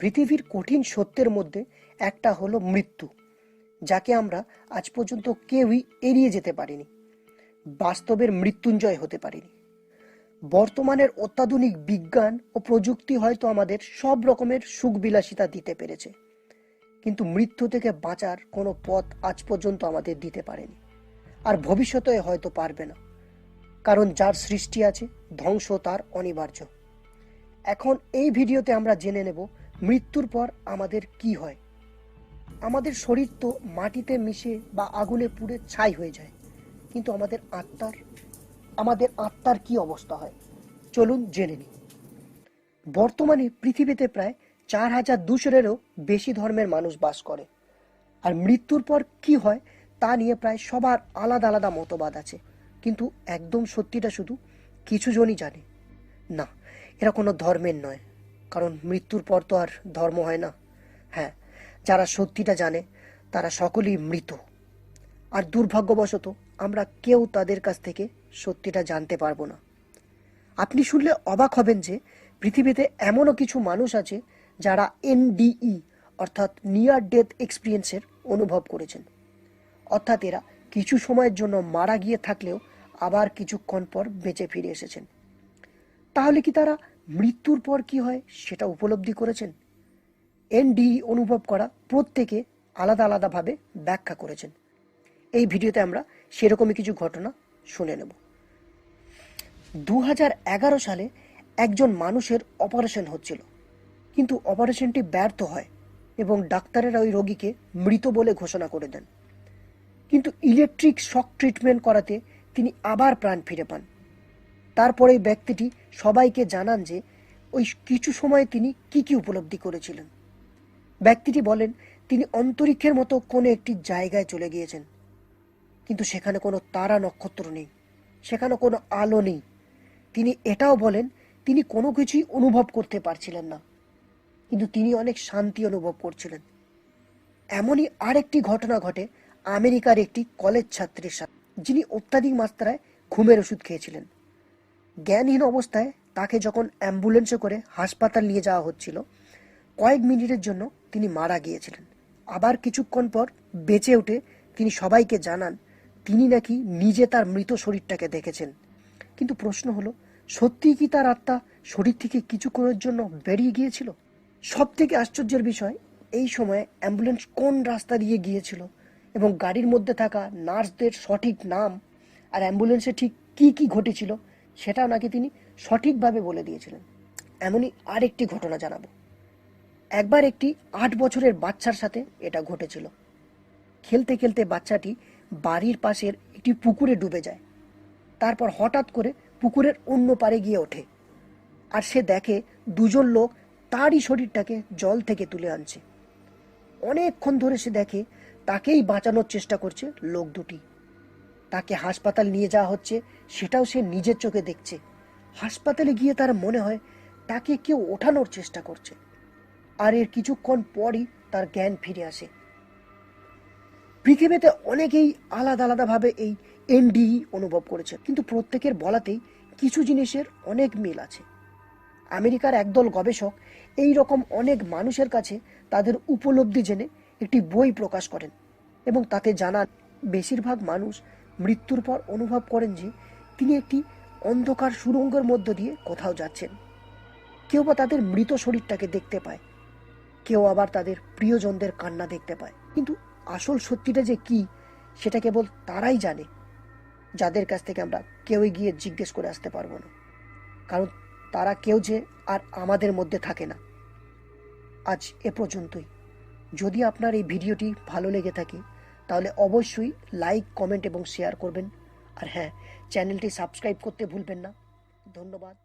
পৃথিবীর কঠিন সত্যের মধ্যে একটা হলো মৃত্যু, যাকে আমরা আজ পর্যন্ত কেউই এড়িয়ে যেতে পারিনি, বাস্তবের মৃত্যুঞ্জয় হতে পারিনি। বর্তমানের অত্যাধুনিক বিজ্ঞান ও প্রযুক্তি হয়তো আমাদের সব রকমের সুখবিলাসিতা দিতে পেরেছে, কিন্তু মৃত্যু থেকে বাঁচার কোনো পথ আজ পর্যন্ত আমাদের দিতে পারেনি, আর ভবিষ্যতে হয়তো পারবে না, কারণ যার সৃষ্টি আছে ধ্বংস তার অনিবার্য। এখন এই ভিডিওতে আমরা জেনে নেব মৃত্যুর পর আমাদের কি হয়? আমাদের শরীর তো মাটিতে মিশে বা আগুনে পুড়ে ছাই হয়ে যায়, কিন্তু আমাদের আত্মার আমাদের আত্মার কি অবস্থা হয়? চলুন জেনে নিই। বর্তমানে পৃথিবীতে প্রায় চার হাজার দুশোরেরও বেশি ধর্মের মানুষ বাস করে। আর মৃত্যুর পর কি হয়, তা নিয়ে প্রায় সবার আলাদা আলাদা মতবাদ আছে। কিন্তু একদম সত্যিটা শুধু কিছু জনই জানে। না, এরা কোনো ধর্মের নয়। কারণ মৃত্যুর পর তো আর ধর্ম হয় না। হ্যাঁ যারা সত্যিটা জানে, তারা সকলেই মৃত। আর দুর্ভাগ্যবশত আমরা কেউ তাদের কাছ থেকে সত্যিটা জানতে পারব না। আপনি শুনলে অবাক হবেন যে পৃথিবীতে এমনও কিছু মানুষ আছে যারা এনডিই, অর্থাৎ নিয়ার ডেথ এক্সপিরিয়েন্সের অনুভব করেছেন। অর্থাৎ এরা কিছু সময়ের জন্য মারা গিয়ে থাকলেও আবার কিছুক্ষণ পর বেঁচে ফিরে এসেছেন। তাহলে কি তারা মৃত্যুর পর কি হয় সেটা উপলব্ধি করেছেন। এনডিই অনুভব করা প্রত্যেকে আলাদা আলাদাভাবে ব্যাখ্যা করেছেন। এই ভিডিওতে আমরা সেরকমই কিছু ঘটনা শুনে নেব। দু সালে একজন মানুষের অপারেশন হচ্ছিল। কিন্তু অপারেশনটি ব্যর্থ হয় এবং ডাক্তারেরা ওই রোগীকে মৃত বলে ঘোষণা করে দেন। কিন্তু ইলেকট্রিক শক ট্রিটমেন্ট করাতে তিনি আবার প্রাণ ফিরে পান। তারপরে ব্যক্তিটি সবাইকে জানান যে ওই কিছু সময় তিনি কি কি উপলব্ধি করেছিলেন। ব্যক্তিটি বলেন, তিনি অন্তরিক্ষের মতো কোনো একটি জায়গায় চলে গিয়েছেন। কিন্তু সেখানে কোনো তারা নক্ষত্র নেই, সেখানে কোনো আলো নেই। তিনি এটাও বলেন, তিনি কোনো কিছুই অনুভব করতে পারছিলেন না। কিন্তু তিনি অনেক শান্তি অনুভব করছিলেন। এমনই আরেকটি ঘটনা ঘটে আমেরিকার একটি কলেজ ছাত্রীর সাথে, যিনি অত্যাধিক মাত্রায় ঘুমের ওষুধ খেয়েছিলেন। জ্ঞানহীন অবস্থায় তাকে যখন অ্যাম্বুলেন্সে করে হাসপাতাল নিয়ে যাওয়া হচ্ছিল, কয়েক মিনিটের জন্য তিনি মারা গিয়েছিলেন। আবার কিছুক্ষণ পর বেঁচে উঠে তিনি সবাইকে জানান, তিনি নাকি নিজে তার মৃত শরীরটাকে দেখেছেন। কিন্তু প্রশ্ন হলো, সত্যিই কি তার আত্মা শরীর থেকে কিছুক্ষণের জন্য বেরিয়ে গিয়েছিল? সব থেকে আশ্চর্যের বিষয়, এই সময়ে অ্যাম্বুলেন্স কোন রাস্তা দিয়ে গিয়েছিল এবং গাড়ির মধ্যে থাকা নার্সদের সঠিক নাম আর অ্যাম্বুলেন্সে ঠিক কি কি ঘটেছিল সেটাও নাকি তিনি সঠিকভাবে বলে দিয়েছিলেন। এমনই আরেকটি ঘটনা জানাব। একবার একটি আট বছরের বাচ্চার সাথে এটা ঘটেছিল। খেলতে খেলতে বাচ্চাটি বাড়ির পাশের একটি পুকুরে ডুবে যায়। তারপর হঠাৎ করে পুকুরের অন্য পারে গিয়ে ওঠে। আর সে দেখে দুজন লোক তারই শরীরটাকে জল থেকে তুলে আনছে। অনেকক্ষণ ধরে সে দেখে তাকেই বাঁচানোর চেষ্টা করছে লোক দুটি। তাকে হাসপাতাল নিয়ে যাওয়া হচ্ছে, সেটাও সে নিজের চোখে দেখছে। হাসপাতালে গিয়ে তার মনে হয় তাকে কেউ ওঠানোর চেষ্টা করছে। আর এর কিছুক্ষণ পরই তার জ্ঞান ফিরে আসে। পৃথিবীতে অনেকেই আলাদা আলাদাভাবে এই এনডিই অনুভব করেছে, কিন্তু প্রত্যেকের বলাতেই কিছু জিনিসের অনেক মিল আছে। আমেরিকার একদল গবেষক এই রকম অনেক মানুষের কাছে তাদের উপলব্ধি জেনে একটি বই প্রকাশ করেন এবং তাতে জানান, বেশিরভাগ মানুষ মৃত্যুর পর অনুভব করেন যে তিনি একটি অন্ধকার সুরঙ্গের মধ্য দিয়ে কোথাও যাচ্ছেন। কেউ বা তাদের মৃত শরীরটাকে দেখতে পায়। কেউ আবার তাদের প্রিয়জনদের কান্না দেখতে পায়। কিন্তু আসল সত্যিটা যে কি, সেটা কেবল তারাই জানে। যাদের কাছ থেকে আমরা কেউই গিয়ে জিজ্ঞেস করে আসতে পারব না। কারণ তারা কেউ যে আর আমাদের মধ্যে থাকে না। আজ এ পর্যন্তই। যদি আপনার এই ভিডিওটি ভালো লেগে থাকে তাহলে অবশ্যই লাইক কমেন্ট এবং শেয়ার করবেন। আর হ্যাঁ চ্যানেলটি সাবস্ক্রাইব করতে ভুলবেন না। ধন্যবাদ।